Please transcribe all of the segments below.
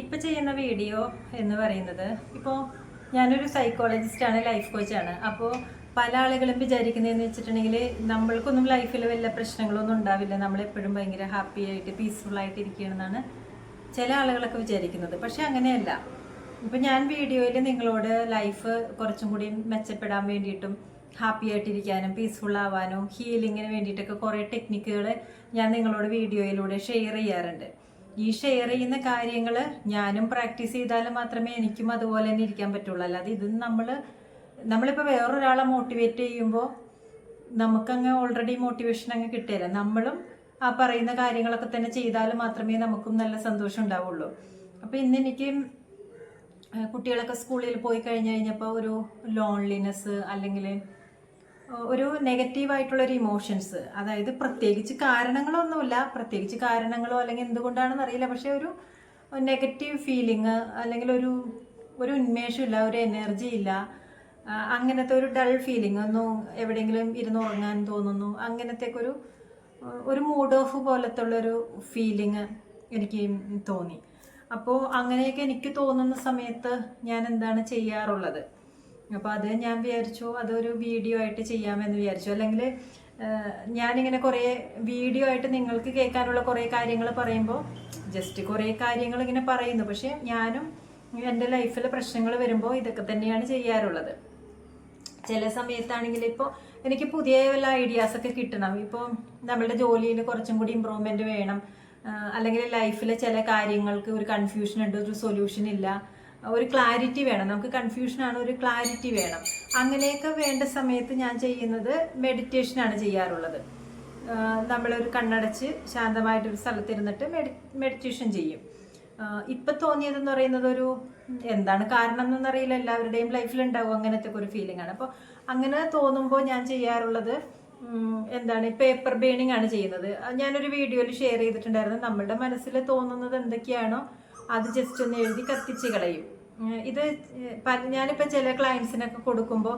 ഇപ്പം ചെയ്യുന്ന വീഡിയോ എന്ന് പറയുന്നത് ഇപ്പോൾ ഞാനൊരു സൈക്കോളജിസ്റ്റാണ് ലൈഫ് കോച്ചാണ് അപ്പോൾ പല ആളുകളും വിചാരിക്കുന്നതെന്ന് വെച്ചിട്ടുണ്ടെങ്കിൽ നമ്മൾക്കൊന്നും ലൈഫിൽ വല്ല പ്രശ്നങ്ങളൊന്നും ഉണ്ടാവില്ല. നമ്മളെപ്പോഴും ഭയങ്കര ഹാപ്പി ആയിട്ട് പീസ്ഫുൾ ആയിട്ട് ഇരിക്കുകയാണെന്നാണ് ചില ആളുകളൊക്കെ വിചാരിക്കുന്നത്. പക്ഷെ അങ്ങനെയല്ല. ഇപ്പം ഞാൻ വീഡിയോയിൽ നിങ്ങളോട് ലൈഫ് കുറച്ചും കൂടി മെച്ചപ്പെടാൻ വേണ്ടിയിട്ടും ഹാപ്പി ആയിട്ടിരിക്കാനും പീസ്ഫുൾ ആവാനും ഹീലിങ്ങിന് വേണ്ടിയിട്ടൊക്കെ കുറേ ടെക്നിക്കുകൾ ഞാൻ നിങ്ങളോട് വീഡിയോയിലൂടെ ഷെയർ ചെയ്യാറുണ്ട്. ഈ ഷെയർ ചെയ്യുന്ന കാര്യങ്ങൾ ഞാനും പ്രാക്ടീസ് ചെയ്താൽ മാത്രമേ എനിക്കും അതുപോലെ തന്നെ ഇരിക്കാൻ പറ്റുള്ളൂ. അല്ലാതെ ഇത് നമ്മൾ നമ്മളിപ്പോൾ വേറൊരാളെ മോട്ടിവേറ്റ് ചെയ്യുമ്പോൾ നമുക്കങ്ങ് ഓൾറെഡി മോട്ടിവേഷൻ അങ്ങ് കിട്ടില്ല നമ്മളും ആ പറയുന്ന കാര്യങ്ങളൊക്കെ തന്നെ ചെയ്താൽ മാത്രമേ നമുക്കും നല്ല സന്തോഷം ഉണ്ടാവുള്ളൂ. അപ്പോൾ ഇന്ന് എനിക്ക് കുട്ടികളൊക്കെ സ്കൂളിൽ പോയി കഴിഞ്ഞ് കഴിഞ്ഞപ്പോൾ ഒരു ലോൺലിനെസ് അല്ലെങ്കിൽ ഒരു നെഗറ്റീവായിട്ടുള്ളൊരു ഇമോഷൻസ്. അതായത് പ്രത്യേകിച്ച് കാരണങ്ങളൊന്നുമില്ല. പ്രത്യേകിച്ച് കാരണങ്ങളോ അല്ലെങ്കിൽ എന്തുകൊണ്ടാണെന്ന് അറിയില്ല. പക്ഷേ ഒരു നെഗറ്റീവ് ഫീലിങ് അല്ലെങ്കിൽ ഒരു ഒരു ഉന്മേഷമില്ല ഒരു എനർജി ഇല്ല അങ്ങനത്തെ ഒരു ഡൾ ഫീലിംഗ് ഒന്നും എവിടെയെങ്കിലും ഇരുന്ന് ഉറങ്ങാൻ തോന്നുന്നു. അങ്ങനത്തെ ഒരു ഒരു മൂഡ് ഓഫ് പോലത്തെ ഉള്ളൊരു ഫീലിംഗ് എനിക്ക് തോന്നി. അപ്പോൾ അങ്ങനെയൊക്കെ എനിക്ക് തോന്നുന്ന സമയത്ത് ഞാൻ എന്താണ് ചെയ്യാറുള്ളത്? അപ്പോൾ അത് ഞാൻ വിചാരിച്ചു അതൊരു വീഡിയോ ആയിട്ട് ചെയ്യാമെന്ന് വിചാരിച്ചു. അല്ലെങ്കിൽ ഞാനിങ്ങനെ കുറേ വീഡിയോ ആയിട്ട് നിങ്ങൾക്ക് കേൾക്കാനുള്ള കുറേ കാര്യങ്ങൾ പറയുമ്പോൾ ജസ്റ്റ് കുറേ കാര്യങ്ങൾ ഇങ്ങനെ പറയുന്നു. പക്ഷേ ഞാനും എന്റെ ലൈഫിൽ പ്രശ്നങ്ങൾ വരുമ്പോൾ ഇതൊക്കെ തന്നെയാണ് ചെയ്യാറുള്ളത്. ചില സമയത്താണെങ്കിൽ ഇപ്പോൾ എനിക്ക് പുതിയ വല്ല ഐഡിയാസ് ഒക്കെ കിട്ടണം. ഇപ്പോൾ നമ്മളുടെ ജോലിയിൽ കുറച്ചും കൂടി ഇമ്പ്രൂവ്മെന്റ് വേണം. അല്ലെങ്കിൽ ലൈഫിലെ ചില കാര്യങ്ങൾക്ക് ഒരു കൺഫ്യൂഷൻ ഉണ്ട് ഒരു സൊല്യൂഷൻ ഇല്ല. ഒരു ക്ലാരിറ്റി വേണം. നമുക്ക് കൺഫ്യൂഷനാണ് ഒരു ക്ലാരിറ്റി വേണം. അങ്ങനെയൊക്കെ വേണ്ട സമയത്ത് ഞാൻ ചെയ്യുന്നത് മെഡിറ്റേഷനാണ് ചെയ്യാറുള്ളത്. നമ്മളൊരു കണ്ണടച്ച് ശാന്തമായിട്ടൊരു സ്ഥലത്തിരുന്നിട്ട് മെഡി മെഡിറ്റേഷൻ ചെയ്യും. ഇപ്പം തോന്നിയതെന്ന് പറയുന്നത് ഒരു എന്താണ് കാരണം എന്നൊന്നും അറിയില്ല എല്ലാവരുടെയും ലൈഫിൽ ഉണ്ടാവും അങ്ങനത്തെ ഒരു ഫീലിംഗ് ആണ്. അപ്പോൾ അങ്ങനെ തോന്നുമ്പോൾ ഞാൻ ചെയ്യാറുള്ളത് എന്താണ് പേപ്പർ ബേണിംഗ് ആണ് ചെയ്യുന്നത്. ഞാനൊരു വീഡിയോയിൽ ഷെയർ ചെയ്തിട്ടുണ്ടായിരുന്നു. നമ്മളുടെ മനസ്സിൽ തോന്നുന്നത് എന്തൊക്കെയാണോ അത് ജസ്റ്റ് ഒന്ന് എഴുതി കത്തിച്ച് കളയും. ഇത് ഞാനിപ്പോൾ ചില ക്ലയൻസിനൊക്കെ കൊടുക്കുമ്പോൾ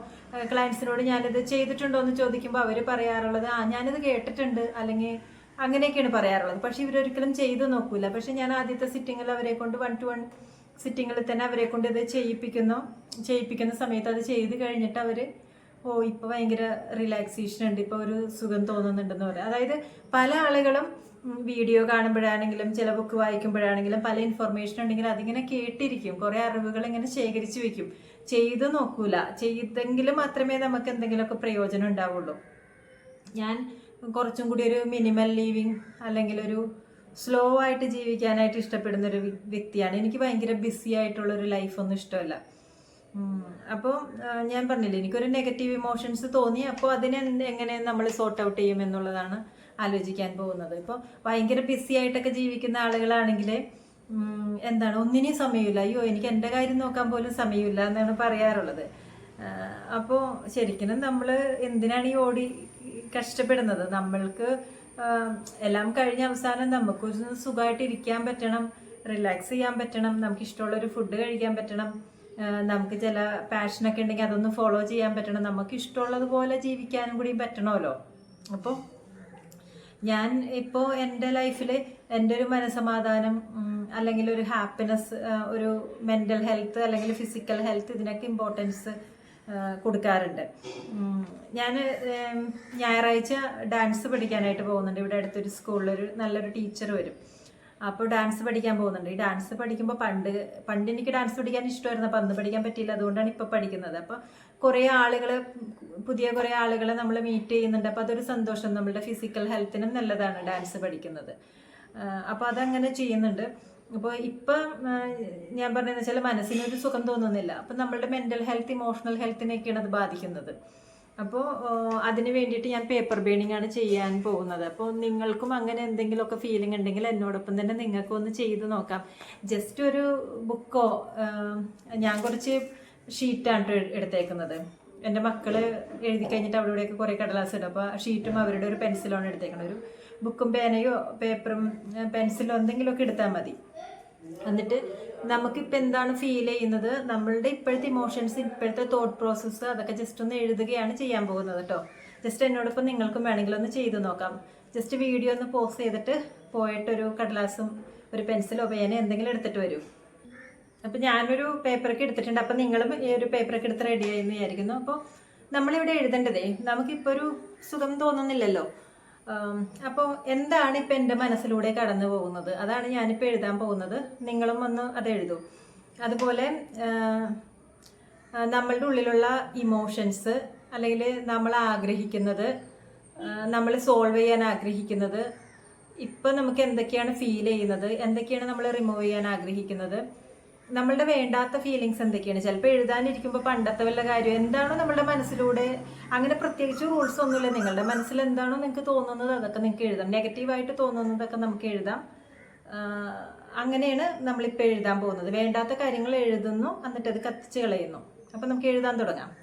ക്ലയൻസിനോട് ഞാനിത് ചെയ്തിട്ടുണ്ടോ എന്ന് ചോദിക്കുമ്പോൾ അവർ പറയാറുള്ളത് ആ ഞാനിത് കേട്ടിട്ടുണ്ട് അല്ലെങ്കിൽ അങ്ങനെയൊക്കെയാണ് പറയാറുള്ളത്. പക്ഷേ ഇവരൊരിക്കലും ചെയ്ത് നോക്കൂല. പക്ഷെ ഞാൻ ആദ്യത്തെ സിറ്റിങ്ങിൽ അവരെ കൊണ്ട് വൺ ടു വൺ സിറ്റിങ്ങിൽ തന്നെ അവരെ കൊണ്ട് ഇത് ചെയ്യിപ്പിക്കുന്നു. ചെയ്യിപ്പിക്കുന്ന സമയത്ത് അത് ചെയ്ത് കഴിഞ്ഞിട്ട് അവർ ഓ ഇപ്പോൾ ഭയങ്കര റിലാക്സേഷൻ ഉണ്ട്. ഇപ്പോൾ ഒരു സുഖം തോന്നുന്നുണ്ടെന്ന് പറയാം. അതായത് പല ആളുകളും വീഡിയോ കാണുമ്പോഴാണെങ്കിലും ചില ബുക്ക് വായിക്കുമ്പോഴാണെങ്കിലും പല ഇൻഫർമേഷൻ ഉണ്ടെങ്കിൽ അതിങ്ങനെ കേട്ടിരിക്കും. കുറേ അറിവുകൾ ഇങ്ങനെ ശേഖരിച്ചു വെക്കും. ചെയ്ത് നോക്കൂല. ചെയ്തെങ്കിലും മാത്രമേ നമുക്ക് എന്തെങ്കിലുമൊക്കെ പ്രയോജനം ഉണ്ടാവുള്ളൂ. ഞാൻ കുറച്ചും കൂടി ഒരു മിനിമൽ ലീവിങ് അല്ലെങ്കിൽ ഒരു സ്ലോ ആയിട്ട് ജീവിക്കാനായിട്ട് ഇഷ്ടപ്പെടുന്ന ഒരു വ്യക്തിയാണ്. എനിക്ക് ഭയങ്കര ബിസി ആയിട്ടുള്ള ഒരു ലൈഫൊന്നും ഇഷ്ടമല്ല. അപ്പോൾ ഞാൻ പറഞ്ഞില്ലേ എനിക്കൊരു നെഗറ്റീവ് ഇമോഷൻസ് തോന്നി. അപ്പോൾ അതിനെ എങ്ങനെ നമ്മൾ സോർട്ട് ഔട്ട് ചെയ്യും എന്നുള്ളതാണ് ആലോചിക്കാൻ പോകുന്നത്. ഇപ്പോൾ ഭയങ്കര ബിസി ആയിട്ടൊക്കെ ജീവിക്കുന്ന ആളുകളാണെങ്കിൽ എന്താണ് ഒന്നിനും സമയമില്ല. അയ്യോ എനിക്ക് എന്റെ കാര്യം നോക്കാൻ പോലും സമയമില്ല എന്നാണ് പറയാറുള്ളത്. അപ്പോൾ ശരിക്കും നമ്മൾ എന്തിനാണ് ഈ ഓടി കഷ്ടപ്പെടുന്നത്? നമ്മൾക്ക് എല്ലാം കഴിഞ്ഞ അവസാനം നമുക്കൊരു സുഖമായിട്ട് ഇരിക്കാൻ പറ്റണം റിലാക്സ് ചെയ്യാൻ പറ്റണം നമുക്ക് ഇഷ്ടമുള്ള ഒരു ഫുഡ് കഴിക്കാൻ പറ്റണം നമുക്ക് ചില പാഷനൊക്കെ ഉണ്ടെങ്കിൽ അതൊന്ന് ഫോളോ ചെയ്യാൻ പറ്റണം. നമുക്ക് ഇഷ്ടമുള്ളതുപോലെ ജീവിക്കാനും കൂടി പറ്റണമല്ലോ. അപ്പോൾ ഞാൻ ഇപ്പോൾ എന്റെ ലൈഫിൽ എന്റെ ഒരു മനസമാധാനം അല്ലെങ്കിൽ ഒരു ഹാപ്പിനെസ് ഒരു മെന്റൽ ഹെൽത്ത് അല്ലെങ്കിൽ ഫിസിക്കൽ ഹെൽത്ത് ഇതിനൊക്കെ ഇമ്പോർട്ടൻസ് കൊടുക്കാറുണ്ട്. ഞാൻ ഞായറാഴ്ച ഡാൻസ് പഠിക്കാനായിട്ട് പോകുന്നുണ്ട്. ഇവിടെ അടുത്തൊരു സ്കൂളിലൊരു നല്ലൊരു ടീച്ചർ വരും. അപ്പോൾ ഡാൻസ് പഠിക്കാൻ പോകുന്നുണ്ട്. ഈ ഡാൻസ് പഠിക്കുമ്പോൾ പണ്ട് പണ്ട് എനിക്ക് ഡാൻസ് പഠിക്കാൻ ഇഷ്ടമായിരുന്നു. അപ്പോൾ അന്ന് പഠിക്കാൻ പറ്റിയില്ല. അതുകൊണ്ടാണ് ഇപ്പോൾ പഠിക്കുന്നത്. അപ്പോൾ കുറേ ആളുകൾ പുതിയ കുറേ ആളുകളെ നമ്മൾ മീറ്റ് ചെയ്യുന്നുണ്ട്. അപ്പോൾ അതൊരു സന്തോഷം. നമ്മളുടെ ഫിസിക്കൽ ഹെൽത്തിനും നല്ലതാണ് ഡാൻസ് പഠിക്കുന്നത്. അപ്പോൾ അതങ്ങനെ ചെയ്യുന്നുണ്ട്. അപ്പോൾ ഇപ്പം ഞാൻ പറഞ്ഞതെന്ന് വെച്ചാൽ മനസ്സിനൊരു സുഖം തോന്നുന്നില്ല. അപ്പം നമ്മളുടെ മെന്റൽ ഹെൽത്ത് ഇമോഷണൽ ഹെൽത്തിനെയൊക്കെയാണ് അത് ബാധിക്കുന്നത്. അപ്പോൾ അതിന് വേണ്ടിയിട്ട് ഞാൻ പേപ്പർ ബേണിംഗ് ആണ് ചെയ്യാൻ പോകുന്നത്. അപ്പോൾ നിങ്ങൾക്കും അങ്ങനെ എന്തെങ്കിലുമൊക്കെ ഫീലിംഗ് ഉണ്ടെങ്കിൽ എന്നോടൊപ്പം തന്നെ നിങ്ങൾക്കും ഒന്ന് ചെയ്ത് നോക്കാം. ജസ്റ്റ് ഒരു ബുക്കോ ഞാൻ കുറച്ച് ഷീറ്റാണ് എടുത്തേക്കുന്നത്. എന്റെ മക്കൾ എഴുതി കഴിഞ്ഞിട്ട് അവിടെ ഇവിടെയൊക്കെ കുറേ കടലാസ് ഇടും അപ്പോൾ ഷീറ്റും അവരുടെ ഒരു പെൻസിലാണ് എടുത്തേക്കുന്നത് ഒരു ബുക്കും പേനയോ പേപ്പറും പെൻസിലോ എന്തെങ്കിലുമൊക്കെ എടുത്താൽ മതി. എന്നിട്ട് നമുക്കിപ്പോൾ എന്താണ് ഫീൽ ചെയ്യുന്നത്? നമ്മളുടെ ഇപ്പോഴത്തെ ഇമോഷൻസ് ഇപ്പോഴത്തെ തോട്ട് പ്രോസസ്സ് അതൊക്കെ ജസ്റ്റ് ഒന്ന് എഴുതുകയാണ് ചെയ്യാൻ പോകുന്നത് കേട്ടോ ജസ്റ്റ് എന്നോടൊപ്പം നിങ്ങൾക്കും വേണമെങ്കിൽ ഒന്ന് ചെയ്തു നോക്കാം. ജസ്റ്റ് വീഡിയോ ഒന്ന് പോസ് ചെയ്തിട്ട് പോയിട്ടൊരു കടലാസും ഒരു പെൻസിലോ പേനയോ എന്തെങ്കിലും എടുത്തിട്ട് വരൂ. അപ്പം ഞാനൊരു പേപ്പറൊക്കെ എടുത്തിട്ടുണ്ട്. അപ്പം നിങ്ങളും ഈ ഒരു പേപ്പറൊക്കെ എടുത്ത് റെഡി ആയി എന്ന് വിചാരിക്കുന്നു. അപ്പോൾ നമ്മളിവിടെ എഴുതേണ്ടതേ നമുക്കിപ്പോൾ ഒരു സുഖം തോന്നുന്നില്ലല്ലോ. അപ്പോൾ എന്താണ് ഇപ്പം എന്റെ മനസ്സിലൂടെ കടന്നു പോകുന്നത്? അതാണ് ഞാനിപ്പോൾ എഴുതാൻ പോകുന്നത്. നിങ്ങളും ഒന്ന് അത് എഴുതൂ. അതുപോലെ നമ്മളുടെ ഉള്ളിലുള്ള ഇമോഷൻസ് അല്ലെങ്കിൽ നമ്മൾ ആഗ്രഹിക്കുന്നത് നമ്മൾ സോൾവ് ചെയ്യാൻ ആഗ്രഹിക്കുന്നത് ഇപ്പം നമുക്ക് എന്തൊക്കെയാണ് ഫീൽ ചെയ്യുന്നത് എന്തൊക്കെയാണ് നമ്മൾ റിമൂവ് ചെയ്യാൻ ആഗ്രഹിക്കുന്നത് നമ്മളുടെ വേണ്ടാത്ത ഫീലിങ്സ് എന്തൊക്കെയാണ്? ചിലപ്പോൾ എഴുതാനിരിക്കുമ്പോൾ പണ്ടത്തെ വല്ല കാര്യം എന്താണോ നമ്മളുടെ മനസ്സിലൂടെ അങ്ങനെ പ്രത്യേകിച്ച് റൂൾസ് ഒന്നുമില്ല. നിങ്ങളുടെ മനസ്സിൽ എന്താണോ നിങ്ങൾക്ക് തോന്നുന്നത് അതൊക്കെ നിങ്ങൾക്ക് എഴുതാം. നെഗറ്റീവായിട്ട് തോന്നുന്നതൊക്കെ നമുക്ക് എഴുതാം. അങ്ങനെയാണ് നമ്മളിപ്പോൾ എഴുതാൻ പോകുന്നത്. വേണ്ടാത്ത കാര്യങ്ങൾ എഴുതുന്നു എന്നിട്ട് അത് കത്തിച്ച് കളയുന്നു. അപ്പം നമുക്ക് എഴുതാൻ തുടങ്ങാം.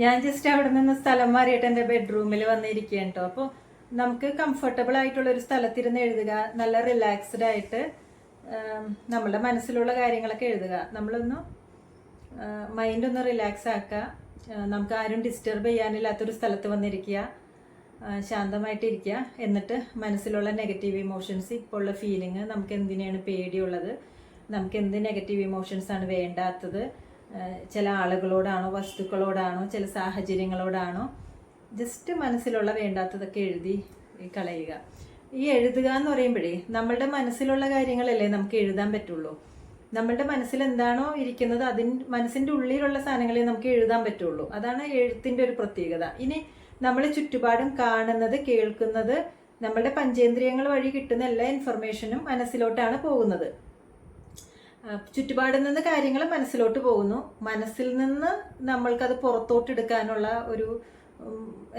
ഞാൻ ജസ്റ്റ് അവിടെ നിന്ന് സ്ഥലം മാറിയിട്ട് എന്റെ ബെഡ്റൂമിൽ വന്നിരിക്കുകയാണ് കേട്ടോ അപ്പോൾ നമുക്ക് കംഫർട്ടബിൾ ആയിട്ടുള്ള ഒരു സ്ഥലത്തിരുന്ന് എഴുതുക നല്ല റിലാക്സ്ഡ് ആയിട്ട് നമ്മുടെ മനസ്സിലുള്ള കാര്യങ്ങളൊക്കെ എഴുതുക. നമ്മളൊന്ന് മൈൻഡ് ഒന്ന് റിലാക്സ് ആക്കുക നമുക്ക് ആരും ഡിസ്റ്റർബ് ചെയ്യാനില്ലാത്തൊരു സ്ഥലത്ത് വന്നിരിക്കുക. ശാന്തമായിട്ടിരിക്കുക. എന്നിട്ട് മനസ്സിലുള്ള നെഗറ്റീവ് ഇമോഷൻസ് ഇപ്പോൾ ഉള്ള ഫീലിംഗ് നമുക്ക് എന്തിനാണ് പേടിയുള്ളത്? നമുക്ക് എന്ത് നെഗറ്റീവ് ഇമോഷൻസ് ആണ് വേണ്ടാത്തത്? ചില ആളുകളോടാണോ വസ്തുക്കളോടാണോ ചില സാഹചര്യങ്ങളോടാണോ ജസ്റ്റ് മനസ്സിലുള്ള വേണ്ടാത്തതൊക്കെ എഴുതി കളയുക. ഈ എഴുതുക എന്ന് പറയുമ്പോഴേ നമ്മളുടെ മനസ്സിലുള്ള കാര്യങ്ങളല്ലേ നമുക്ക് എഴുതാൻ പറ്റുള്ളൂ. നമ്മളുടെ മനസ്സിൽ എന്താണോ ഇരിക്കുന്നത് അതിൻ മനസ്സിന്റെ ഉള്ളിലുള്ള സാധനങ്ങളെ നമുക്ക് എഴുതാൻ പറ്റുള്ളൂ. അതാണ് എഴുത്തിന്റെ ഒരു പ്രത്യേകത. ഇനി നമ്മൾ ചുറ്റുപാടും കാണുന്നത് കേൾക്കുന്നത് നമ്മളുടെ പഞ്ചേന്ദ്രിയങ്ങൾ വഴി കിട്ടുന്ന എല്ലാ ഇൻഫർമേഷനും മനസ്സിലോട്ടാണ് പോകുന്നത്. ചുറ്റുപാടിൽ നിന്ന് കാര്യങ്ങൾ മനസ്സിലോട്ട് പോകുന്നു. മനസ്സിൽ നിന്ന് നമ്മൾക്കത് പുറത്തോട്ട് എടുക്കാനുള്ള ഒരു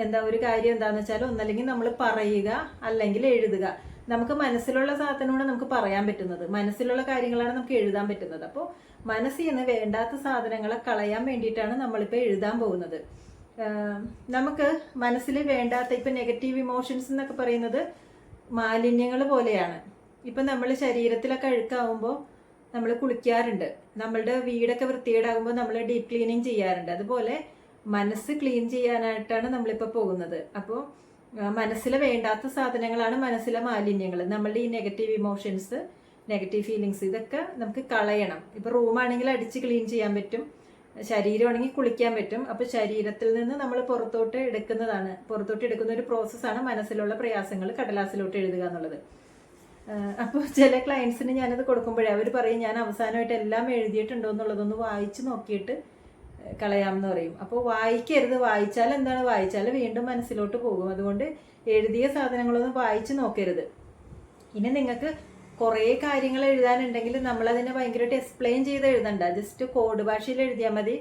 എന്താ ഒരു കാര്യം എന്താണെന്ന് വെച്ചാൽ ഒന്നല്ലെങ്കിൽ നമ്മൾ പറയുക അല്ലെങ്കിൽ എഴുതുക. നമുക്ക് മനസ്സിലുള്ള സാധനമാണ് നമുക്ക് പറയാൻ പറ്റുന്നത്. മനസ്സിലുള്ള കാര്യങ്ങളാണ് നമുക്ക് എഴുതാൻ പറ്റുന്നത്. അപ്പോൾ മനസ്സിൽ നിന്ന് വേണ്ടാത്ത സാധനങ്ങളെ കളയാൻ വേണ്ടിയിട്ടാണ് നമ്മളിപ്പോൾ എഴുതാൻ പോകുന്നത്. നമുക്ക് മനസ്സിൽ വേണ്ടാത്ത ഇപ്പം നെഗറ്റീവ് ഇമോഷൻസ് എന്നൊക്കെ പറയുന്നത് മാലിന്യങ്ങൾ പോലെയാണ്. ഇപ്പം നമ്മൾ ശരീരത്തിലൊക്കെ അഴുക്കാവുമ്പോൾ നമ്മൾ കുളിക്കാറുണ്ട്. നമ്മളുടെ വീടൊക്കെ വൃത്തികേടാകുമ്പോൾ നമ്മൾ ഡീപ് ക്ലീനിങ് ചെയ്യാറുണ്ട്. അതുപോലെ മനസ്സ് ക്ലീൻ ചെയ്യാനായിട്ടാണ് നമ്മളിപ്പോൾ പോകുന്നത്. അപ്പോൾ മനസ്സിലെ വേണ്ടാത്ത സാധനങ്ങളാണ് മനസ്സിലെ മാലിന്യങ്ങൾ നമ്മളുടെ ഈ നെഗറ്റീവ് ഇമോഷൻസ് നെഗറ്റീവ് ഫീലിങ്സ് ഇതൊക്കെ നമുക്ക് കളയണം. ഇപ്പോൾ റൂമാണെങ്കിൽ അടിച്ച് ക്ലീൻ ചെയ്യാൻ പറ്റും. ശരീരമാണെങ്കിൽ കുളിക്കാൻ പറ്റും. അപ്പോൾ ശരീരത്തിൽ നിന്ന് നമ്മൾ പുറത്തോട്ട് എടുക്കുന്നതാണ് പുറത്തോട്ട് എടുക്കുന്ന ഒരു പ്രോസസ്സാണ് മനസ്സിലുള്ള പ്രയാസങ്ങൾ കടലാസിലോട്ട് എഴുതുക എന്നുള്ളത്. അപ്പോൾ ചില ക്ലയൻസിന് ഞാനത് കൊടുക്കുമ്പോഴേ അവർ പറയും ഞാൻ അവസാനമായിട്ട് എല്ലാം എഴുതിയിട്ടുണ്ടോ എന്നുള്ളതൊന്ന് വായിച്ച് നോക്കിയിട്ട് കളയാമെന്ന് പറയും. അപ്പോൾ വായിക്കരുത്. വായിച്ചാൽ എന്താണ്? വായിച്ചാൽ വീണ്ടും മനസ്സിലോട്ട് പോകും. അതുകൊണ്ട് എഴുതിയ സാധനങ്ങളൊന്നും വായിച്ച് നോക്കരുത്. ഇനി നിങ്ങൾക്ക് കുറേ കാര്യങ്ങൾ എഴുതാനുണ്ടെങ്കിൽ നമ്മളതിനെ ഭയങ്കരമായിട്ട് എക്സ്പ്ലെയിൻ ചെയ്ത് എഴുതണ്ട. ജസ്റ്റ് കോഡ് ഭാഷയിൽ എഴുതിയാൽ മതി.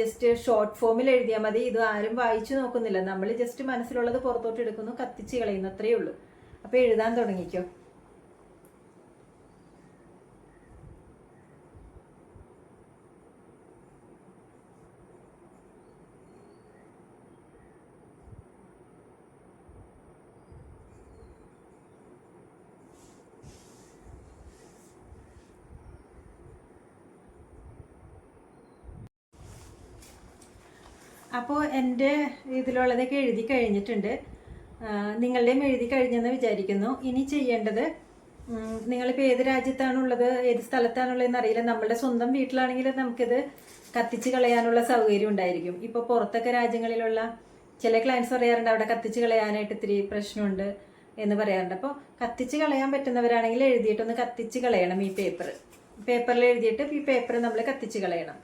ജസ്റ്റ് ഷോർട്ട് ഫോമിൽ എഴുതിയാൽ മതി. ഇത് ആരും വായിച്ചു നോക്കുന്നില്ല. നമ്മൾ ജസ്റ്റ് മനസ്സിലുള്ളത് പുറത്തോട്ട് എടുക്കുന്നു കത്തിച്ച് കളയുന്നു. അത്രയേ ഉള്ളൂ. അപ്പോൾ എഴുതാൻ തുടങ്ങിക്കോ. അപ്പോൾ എന്റെ ഇതിലുള്ളതൊക്കെ എഴുതി കഴിഞ്ഞിട്ടുണ്ട്. നിങ്ങളുടെയും എഴുതി കഴിഞ്ഞെന്ന് വിചാരിക്കുന്നു. ഇനി ചെയ്യേണ്ടത് നിങ്ങളിപ്പോൾ ഏത് രാജ്യത്താണുള്ളത് ഏത് സ്ഥലത്താണുള്ളതെന്ന് അറിയില്ല നമ്മളുടെ സ്വന്തം വീട്ടിലാണെങ്കിൽ നമുക്കിത് കത്തിച്ച് കളയാനുള്ള സൗകര്യം ഉണ്ടായിരിക്കും. ഇപ്പോൾ പുറത്തൊക്കെ രാജ്യങ്ങളിലുള്ള ചില ക്ലയൻസ് പറയാറുണ്ട് അവിടെ കത്തിച്ച് കളയാനായിട്ട് ഇത്തിരി പ്രശ്നമുണ്ട് എന്ന് പറയാറുണ്ട്. അപ്പോൾ കത്തിച്ച് കളയാൻ പറ്റുന്നവരാണെങ്കിൽ എഴുതിയിട്ടൊന്ന് കത്തിച്ച് കളയണം ഈ പേപ്പർ പേപ്പറിൽ എഴുതിയിട്ട് ഈ പേപ്പർ നമ്മൾ കത്തിച്ച് കളയണം.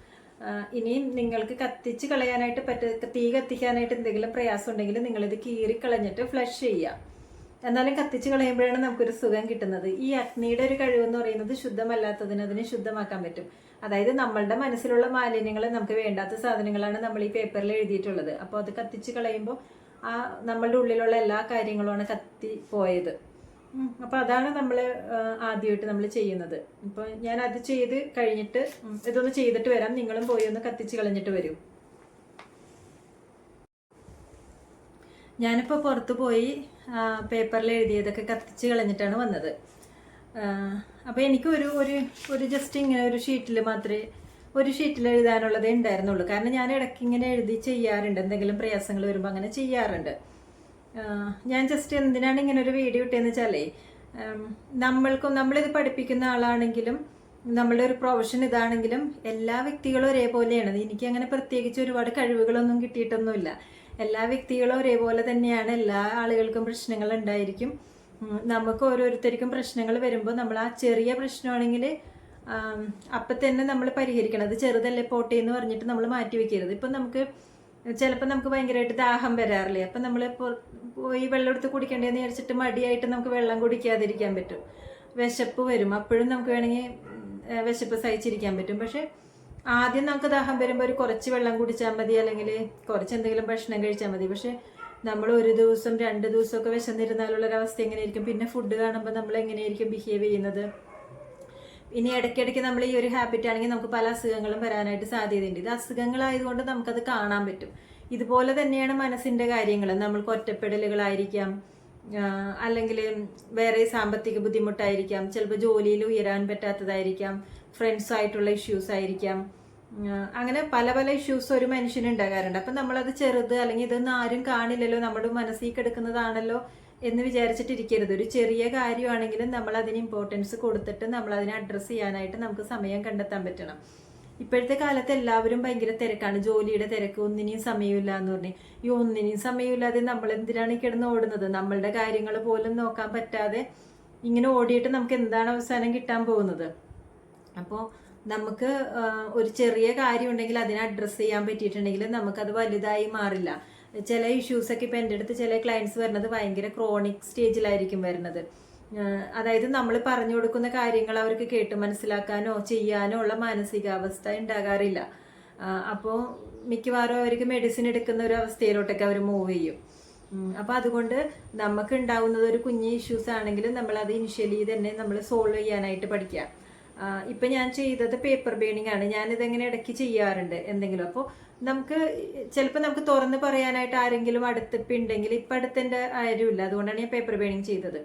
ഇനിയും നിങ്ങൾക്ക് കത്തിച്ച് കളയാനായിട്ട് പറ്റ തീ കത്തിക്കാനായിട്ട് എന്തെങ്കിലും പ്രയാസം ഉണ്ടെങ്കിൽ നിങ്ങളിത് കീറി കളഞ്ഞിട്ട് ഫ്ലഷ് ചെയ്യുക. എന്നാലും കത്തിച്ച് കളയുമ്പോഴാണ് നമുക്കൊരു സുഖം കിട്ടുന്നത്. ഈ അഗ്നിയുടെ ഒരു കഴിവെന്ന് പറയുന്നത് ശുദ്ധമല്ലാത്തതിന് അതിനെ ശുദ്ധമാക്കാൻ പറ്റും. അതായത് നമ്മളുടെ മനസ്സിലുള്ള മാലിന്യങ്ങൾ നമുക്ക് വേണ്ടാത്ത സാധനങ്ങളാണ് നമ്മൾ ഈ പേപ്പറിൽ എഴുതിയിട്ടുള്ളത്. അപ്പോൾ അത് കത്തിച്ച് കളയുമ്പോൾ ആ നമ്മളുടെ ഉള്ളിലുള്ള എല്ലാ കാര്യങ്ങളുമാണ് കത്തി പോയത്. ഉം, അപ്പൊ അതാണ് നമ്മൾ ആദ്യമായിട്ട് നമ്മൾ ചെയ്യുന്നത്. ഇപ്പോൾ ഞാൻ അത് ചെയ്ത് കഴിഞ്ഞിട്ട് ഇതൊന്ന് ചെയ്തിട്ട് വരാം. നിങ്ങളും പോയി ഒന്ന് കത്തിച്ച് കളഞ്ഞിട്ട് വരൂ. ഞാനിപ്പോൾ പുറത്ത് പോയി പേപ്പറിൽ എഴുതിയതൊക്കെ കത്തിച്ച് കളഞ്ഞിട്ടാണ് വന്നത്. അപ്പോൾ എനിക്ക് ഒരു ഒരു ഒരു ജസ്റ്റ് ഇങ്ങനെ ഒരു ഷീറ്റിൽ മാത്രമേ ഒരു ഷീറ്റിൽ എഴുതാനുള്ളതേ ഉണ്ടായിരുന്നുള്ളൂ. കാരണം ഞാൻ ഇടയ്ക്ക് ഇങ്ങനെ എഴുതി ചെയ്യാറുണ്ട്. എന്തെങ്കിലും പ്രയാസങ്ങൾ വരുമ്പോൾ അങ്ങനെ ചെയ്യാറുണ്ട്. ഞാൻ ജസ്റ്റ് എന്തിനാണ് ഇങ്ങനെ ഒരു വീഡിയോ ഇട്ടതെന്ന് വെച്ചാലേ നമ്മൾക്കും നമ്മളിത് പഠിപ്പിക്കുന്ന ആളാണെങ്കിലും നമ്മളുടെ ഒരു പ്രൊഫഷൻ ഇതാണെങ്കിലും എല്ലാ വ്യക്തികളും ഒരേപോലെയാണ്. എനിക്ക് അങ്ങനെ പ്രത്യേകിച്ച് ഒരുപാട് കഴിവുകളൊന്നും കിട്ടിയിട്ടൊന്നുമില്ല. എല്ലാ വ്യക്തികളും ഒരേപോലെ തന്നെയാണ്. എല്ലാ ആളുകൾക്കും പ്രശ്നങ്ങൾ ഉണ്ടായിരിക്കും. നമുക്ക് ഓരോരുത്തർക്കും പ്രശ്നങ്ങൾ വരുമ്പോൾ നമ്മൾ ആ ചെറിയ പ്രശ്നമാണെങ്കിൽ അപ്പം തന്നെ നമ്മൾ പരിഹരിക്കണം. അത് ചെറുതല്ലേ പോട്ടെ എന്ന് പറഞ്ഞിട്ട് നമ്മൾ മാറ്റി വെക്കരുത് ഇപ്പം നമുക്ക് ചിലപ്പോൾ നമുക്ക് ഭയങ്കരമായിട്ട് ദാഹം വരാറില്ലേ? അപ്പം നമ്മൾ പോയി വെള്ളം എടുത്ത് കുടിക്കേണ്ടതെന്ന് വിചാരിച്ചിട്ട് മടിയായിട്ട് നമുക്ക് വെള്ളം കുടിക്കാതിരിക്കാൻ പറ്റും. വിശപ്പ് വരും. അപ്പോഴും നമുക്ക് വേണമെങ്കിൽ വിശപ്പ് സഹിച്ചിരിക്കാൻ പറ്റും. പക്ഷേ ആദ്യം നമുക്ക് ദാഹം വരുമ്പോൾ ഒരു കുറച്ച് വെള്ളം കുടിച്ചാൽ മതി അല്ലെങ്കിൽ കുറച്ച് എന്തെങ്കിലും ഭക്ഷണം കഴിച്ചാൽ മതി. പക്ഷേ നമ്മൾ ഒരു ദിവസം രണ്ട് ദിവസമൊക്കെ വിശന്നിരുന്നാലുള്ളൊരവസ്ഥ എങ്ങനെയായിരിക്കും? പിന്നെ ഫുഡ് കാണുമ്പോൾ നമ്മൾ എങ്ങനെയായിരിക്കും ബിഹേവ് ചെയ്യുന്നത്? ഇനി ഇടയ്ക്കിടയ്ക്ക് നമ്മൾ ഈ ഒരു ഹാബിറ്റ് ആണെങ്കിൽ നമുക്ക് പല അസുഖങ്ങളും വരാനായിട്ട് സാധ്യതയുണ്ട്. ഇത് അസുഖങ്ങളായതുകൊണ്ട് നമുക്കത് കാണാൻ പറ്റും. ഇതുപോലെ തന്നെയാണ് മനസ്സിന്റെ കാര്യങ്ങൾ. നമ്മൾക്ക് ഒറ്റപ്പെടലുകളായിരിക്കാം. അല്ലെങ്കിൽ വേറെ സാമ്പത്തിക ബുദ്ധിമുട്ടായിരിക്കാം. ചിലപ്പോൾ ജോലിയിൽ ഉയരാൻ പറ്റാത്തതായിരിക്കാം. ഫ്രണ്ട്സായിട്ടുള്ള ഇഷ്യൂസ് ആയിരിക്കാം. അങ്ങനെ പല പല ഇഷ്യൂസ് ഒരു മനുഷ്യന് ഉണ്ടാകാറുണ്ട്. അപ്പം നമ്മളത് ചെറുത് അല്ലെങ്കിൽ ഇതൊന്നും ആരും കാണില്ലല്ലോ. നമ്മുടെ മനസ്സിൽ കിടക്കുന്നതാണല്ലോ. എന്ന് വിചാരിച്ചിട്ടിരിക്കരുത്. ഒരു ചെറിയ കാര്യമാണെങ്കിലും നമ്മൾ അതിന് ഇമ്പോർട്ടൻസ് കൊടുത്തിട്ട് നമ്മൾ അതിനെ അഡ്രസ്സ് ചെയ്യാനായിട്ട് നമുക്ക് സമയം കണ്ടെത്താൻ പറ്റണം. ഇപ്പോഴത്തെ കാലത്ത് എല്ലാവരും ഭയങ്കര തിരക്കാണ്. ജോലിയുടെ തിരക്ക് ഒന്നിനെയും സമയമില്ല എന്ന് പറഞ്ഞ്. ഈ ഒന്നിനെയും സമയമില്ലാതെ നമ്മൾ എന്തിനാണ് കിടന്ന് ഓടുന്നത്? നമ്മളുടെ കാര്യങ്ങൾ പോലും നോക്കാൻ പറ്റാതെ ഇങ്ങനെ ഓടിയിട്ട് നമുക്ക് എന്താണ് അവസാനം കിട്ടാൻ പോകുന്നത്? അപ്പോൾ നമുക്ക് ഒരു ചെറിയ കാര്യം ഉണ്ടെങ്കിൽ അതിനെ അഡ്രസ്സ് ചെയ്യാൻ പറ്റിയിട്ടുണ്ടെങ്കിൽ നമുക്കത് വലുതായി മാറില്ല. ചില ഇഷ്യൂസ് ഒക്കെ ഇപ്പം എന്റെ അടുത്ത് ചില ക്ലയൻസ് വരുന്നത് ഭയങ്കര ക്രോണിക് സ്റ്റേജിലായിരിക്കും വരുന്നത്. അതായത് നമ്മൾ പറഞ്ഞു കൊടുക്കുന്ന കാര്യങ്ങൾ അവർക്ക് കേട്ട് മനസ്സിലാക്കാനോ ചെയ്യാനോ ഉള്ള മാനസികാവസ്ഥ ഉണ്ടാകാറില്ല. അപ്പോൾ മിക്കവാറും അവർക്ക് മെഡിസിൻ എടുക്കുന്ന ഒരു അവസ്ഥയിലോട്ടൊക്കെ അവർ മൂവ് ചെയ്യും. അപ്പോൾ അതുകൊണ്ട് നമുക്ക് ഉണ്ടാവുന്നത് ഒരു കുഞ്ഞ് ഇഷ്യൂസ് ആണെങ്കിലും നമ്മൾ അത് ഇനിഷ്യലി തന്നെ നമ്മൾ സോൾവ് ചെയ്യാനായിട്ട് പഠിക്കുക. ഇപ്പൊ ഞാൻ ചെയ്തത് പേപ്പർ ബേണിംഗ് ആണ്. ഞാനിതെങ്ങനെ ഇടയ്ക്ക് ചെയ്യാറുണ്ട് എന്തെങ്കിലും. അപ്പോൾ നമുക്ക് ചിലപ്പോൾ നമുക്ക് തുറന്ന് പറയാനായിട്ട് ആരെങ്കിലും അടുത്തിപ്പ് ഉണ്ടെങ്കിൽ ഇപ്പം അടുത്തെന്റെ ആരുമില്ല അതുകൊണ്ടാണ് ഞാൻ പേപ്പർ പെയിന്റിങ് ചെയ്തത്.